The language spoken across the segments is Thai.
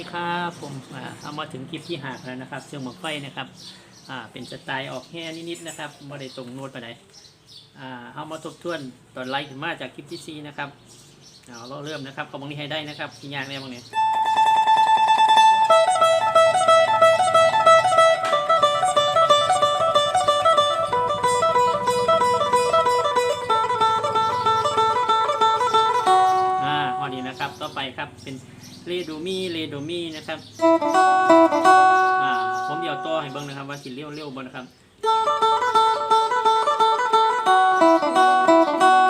ดีครับผมเอามาถึงคลิปที่หักแล้วนะครับเชือกหมวกไฟนะครับเป็นสไตล์ออกแห่นิดๆนะครับไม่ได้ตรงโน้ตไปไหนเอามาทบทวนตอนไลค์ขึ้มาจากคลิปที่4นะครับเราเริ่มนะครับกำลังนี้ให้ได้นะครับที่ยากแน่บางเนี่ย ครับต่อไปครับเป็นเรโดมีเรโดมีนะครับผมเดี๋ยวต่อให้เบิ่งนะครับว่าสิเร็วเร็วบ่นะครับ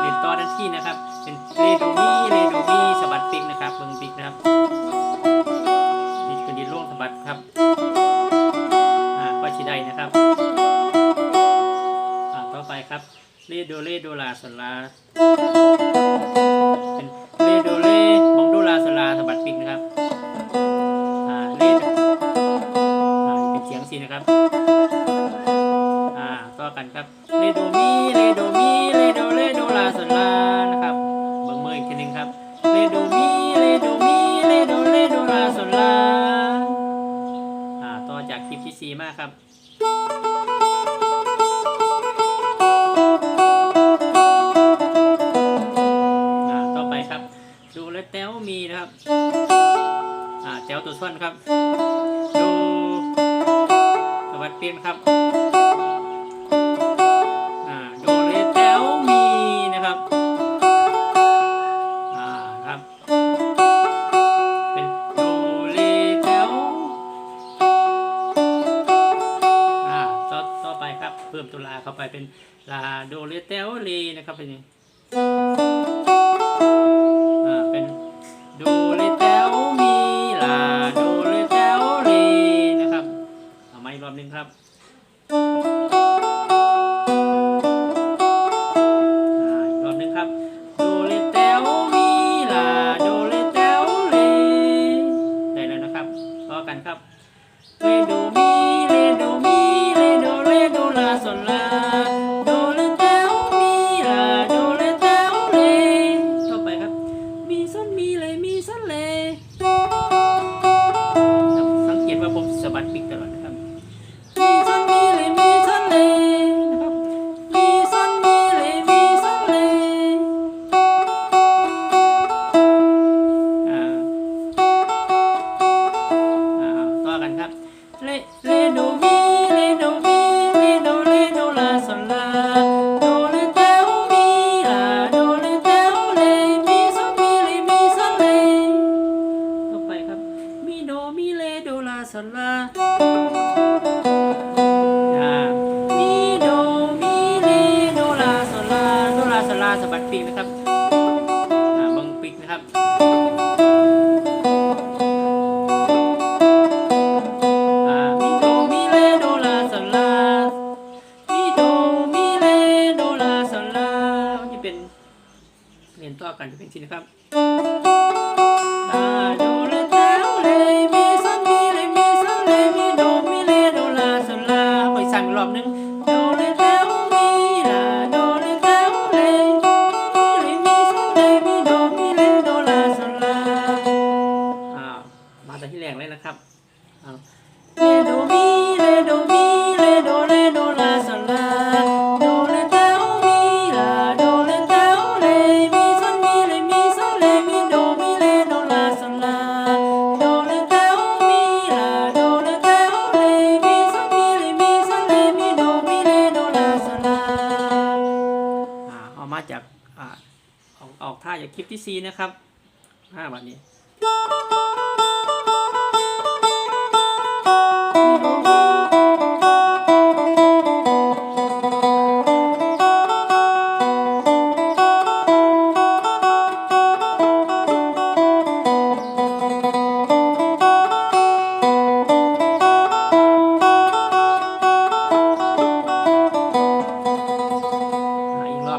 เรียนต่อทันทีนะครับ เป็นเรโดมีเรโดมีสะบัดปิกนะครับเบิ่งปิกนะครับนี่คือดินล่งสะบัดครับอ่าก็สิได้นะครับอ่าต่อไปครับเรโดเรโดลาสลา คลิปที่สี่มากครับอ่าต่อไปครับ ดูและแต้วมีนะครับอ่าแต้วตัวส่วนครับ ดูสวัสดีครับ มตัวลาเข้าไปเป็นลาโดเลเต้วเลนะครับเป็น ส้นเลยครับสังเกตว่าผมสะบัดปิกตลอดนะครับมีส้นมีเลยมีส้นเลยนะครับมีส้นมีเลยมีส้นเลยอ่าอ่าต่อกันครับเลเลโดมี โดลาโซลาอ่ามีโดมีเลโดลาโซลาโดลาโซลาสะบัดปีกนะครับอ่าเบังปีกนะครับอ่ามีโดมีเลโดลาโซลามีโดมีเลโดลาโซลาที่เป็นเรียนต่อกันที่เป็นที่นะครับ อ่าเอามาจากอออกออกท่าจากคลิปที่4นะครับ5บาวัน